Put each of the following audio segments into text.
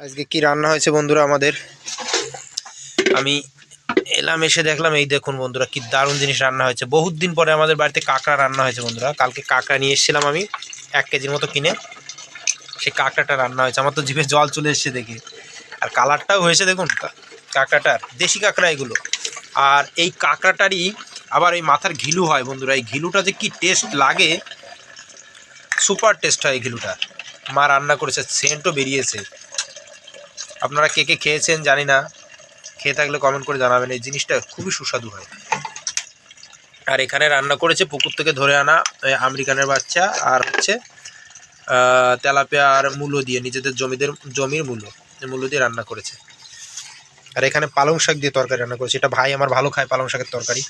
আজকে কি রান্না হয়েছে বন্ধুরা আমাদের? আমি এলাম, এসে দেখলাম, এই দেখুন বন্ধুরা কি দারুণ জিনিস রান্না হয়েছে। বহুত দিন পরে আমাদের বাড়িতে কাঁকড়া রান্না হয়েছে বন্ধুরা। কালকে কাঁকড়া নিয়ে এসেছিলাম আমি, এক কেজির মতো কিনে। সেই কাঁকড়াটা রান্না হয়েছে। আমার তো জিভে জল চলে এসেছে দেখি। আর কালারটাও হয়েছে দেখুন কাঁকড়াটার, দেশি কাঁকড়া এগুলো। আর এই কাঁকড়াটারই আবার এই মাথার ঘিলু হয় বন্ধুরা। এই ঘিলুটা যে কি টেস্ট লাগে, সুপার টেস্ট হয় এই ঘিলুটা। মা রান্না করেছে, সেন্টও বেরিয়েছে। আপনারা কে কে খেয়েছেন জানি না। খেয়ে থাকলে কমেন্ট করে জানাবেন। এই জিনিসটা খুবই সুস্বাদু হয়। আর এখানে রান্না করেছে পুকুর থেকে ধরে আনা আমেরিকানের বাচ্চা আর হচ্ছে তেলাপিয়া আর মূলো দিয়ে, নিজেদের জমিদের, জমির মূল্য এই মূলো দিয়ে রান্না করেছে। আর এখানে পালং শাক দিয়ে তরকারি রান্না করেছে। এটা ভাই আমার ভালো খায় পালং শাকের তরকারি।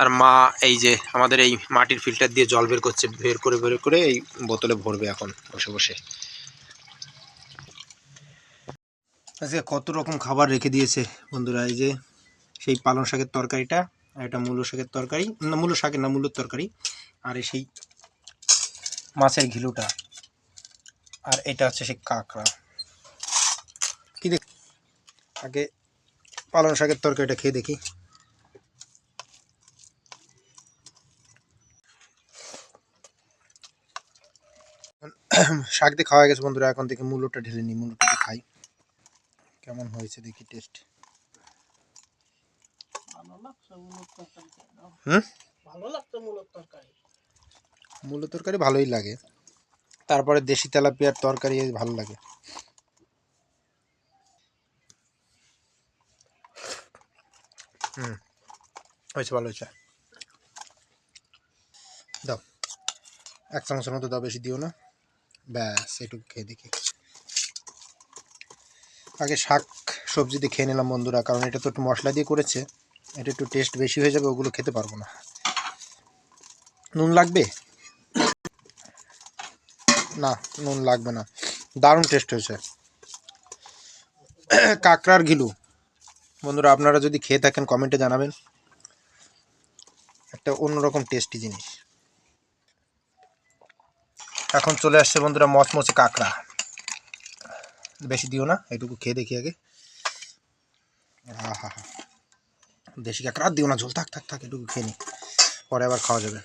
আর মা এই যে আমাদের এই মাটির ফিল্টার দিয়ে জল বের করছে, বের করে বের করে এই বোতলে ভরবে এখন বসে বসে। আজকে কত রকম খাবার রেখে দিয়েছে বন্ধুরা? এই যে সেই পালং শাকের তরকারিটা আর এটা মূলো শাকের তরকারি, না মূলো শাকের না, মূলোর তরকারি আর সেই মাছের ঘিলুটা আর এটা হচ্ছে সেই কাঁকড়া। কি দেখ আগে পালং শাকের তরকারিটা খেয়ে দেখি। শাক দিয়ে খাওয়া গেছে বন্ধুরা, এখন থেকে মূলোটা ঢেলে নিই, মূলোটা কেমন হয়েছে দেখি টেস্ট মূলো তরকারি। ভালোই লাগে। তারপরে দেশি তেলাপিয়ার তরকারি ভালো লাগে। হুম হয়েছে ভালো হয়েছে। দাও। এক চামচের মতো দাও বেশি দিও না। ব্যাস একটু খেয়ে দেখি। আগে শাক, সবজি দিয়ে খেয়ে নিলাম বন্ধুরা, কারণ এটা তো একটু মশলা দিয়ে করেছে। এটা একটু টেস্ট বেশি হয়ে যাবে, ওগুলো খেতে পারব না। নুন লাগবে? না, নুন লাগবে না। দারুণ টেস্ট হয়েছে। কাঁকড়ার ঘিলু। বন্ধুরা, আপনারা যদি খেয়ে থাকেন কমেন্টে জানাবেন। একটা অন্যরকম টেস্টি জিনিস। এখন চলে আসছে বন্ধুরা, মচমচে কাঁকড়া। বেশি দিও না এটুকু খেয়ে দেখি আগে। হা হা হা দেশি কাঁকড়া দিও না ঝোল থাক থাক থাক এটুকু খেয়ে নি। পরে আবার খাওয়া যাবে।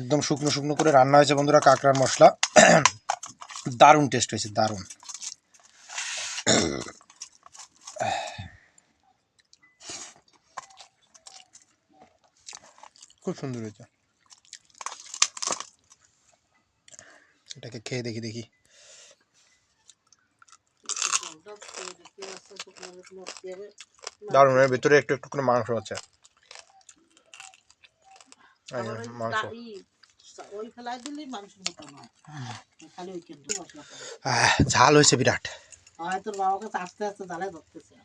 একদম শুকনো শুকনো করে রান্না হয়েছে বন্ধুরা কাঁকড়ার মশলা। দারুণ টেস্ট হয়েছে দারুণ। খুব সুন্দর হয়েছে। এটাকে খেয়ে দেখি দেখি। দারুণ এর ভিতরে একটু একটু করে মাংস আছে। মাংস। ঝাল হয়েছে বিরাট। তোর বাবাকে আস্তে আস্তে জ্বালায় ধরতেছে।